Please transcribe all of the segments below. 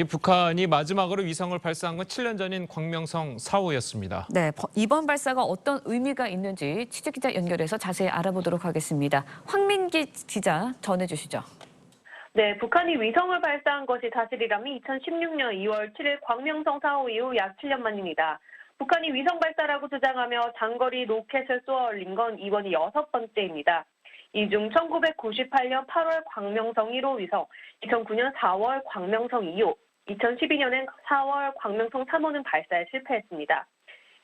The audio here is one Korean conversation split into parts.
이 북한이 마지막으로 위성을 발사한 건 7년 전인 광명성 4호였습니다. 네, 버- 이번 발사가 어떤 의미가 있는지 취재 기자 연결해서 자세히 알아보도록 하겠습니다. 황민기 기자 전해주시죠. 네, 북한이 위성을 발사한 것이 사실이라면 2016년 2월 7일 광명성 4호 이후 약 7년 만입니다. 북한이 위성 발사라고 주장하며 장거리 로켓을 쏘아 올린 건 이번이 여섯 번째입니다. 이 중 1998년 8월 광명성 1호 위성, 2009년 4월 광명성 2호, 2012년엔 4월 광명성 3호는 발사에 실패했습니다.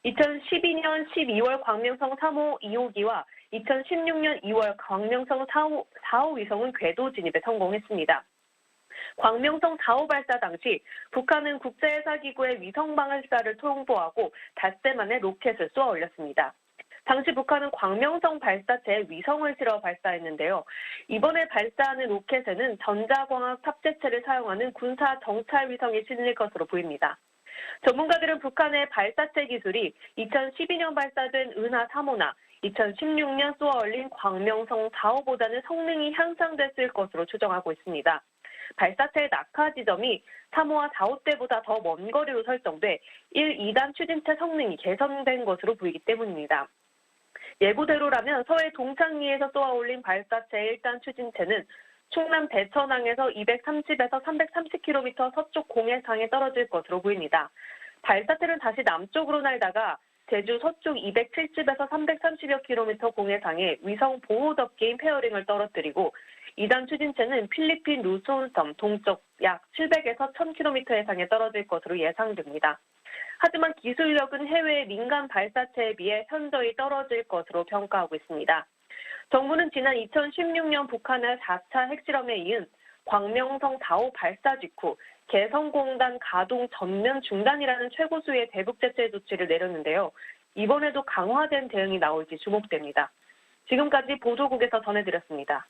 2012년 12월 광명성 3호 2호기와 2016년 2월 광명성 4호, 4호 위성은 궤도 진입에 성공했습니다. 광명성 4호 발사 당시 북한은 국제해사기구의 위성 발사를 통보하고 닷새 만에 로켓을 쏘아 올렸습니다. 당시 북한은 광명성 발사체에 위성을 실어 발사했는데요. 이번에 발사하는 로켓에는 전자광학 탑재체를 사용하는 군사 정찰 위성이 실릴 것으로 보입니다. 전문가들은 북한의 발사체 기술이 2012년 발사된 은하 3호나 2016년 쏘아 올린 광명성 4호보다는 성능이 향상됐을 것으로 추정하고 있습니다. 발사체의 낙하 지점이 3호와 4호 때보다 더 먼 거리로 설정돼 1, 2단 추진체 성능이 개선된 것으로 보이기 때문입니다. 예고대로라면 서해 동창리에서 쏘아 올린 발사체 1단 추진체는 충남 대천항에서 230에서 330km 서쪽 공해상에 떨어질 것으로 보입니다. 발사체는 다시 남쪽으로 날다가 제주 서쪽 270에서 330여 km 공해상에 위성 보호 덮개인 페어링을 떨어뜨리고 2단 추진체는 필리핀 루소운섬 동쪽 약 700에서 1000km 해상에 떨어질 것으로 예상됩니다. 하지만 기술력은 해외 민간 발사체에 비해 현저히 떨어질 것으로 평가하고 있습니다. 정부는 지난 2016년 북한의 4차 핵실험에 이은 광명성 4호 발사 직후 개성공단 가동 전면 중단이라는 최고 수의 대북 제재 조치를 내렸는데요. 이번에도 강화된 대응이 나올지 주목됩니다. 지금까지 보도국에서 전해드렸습니다.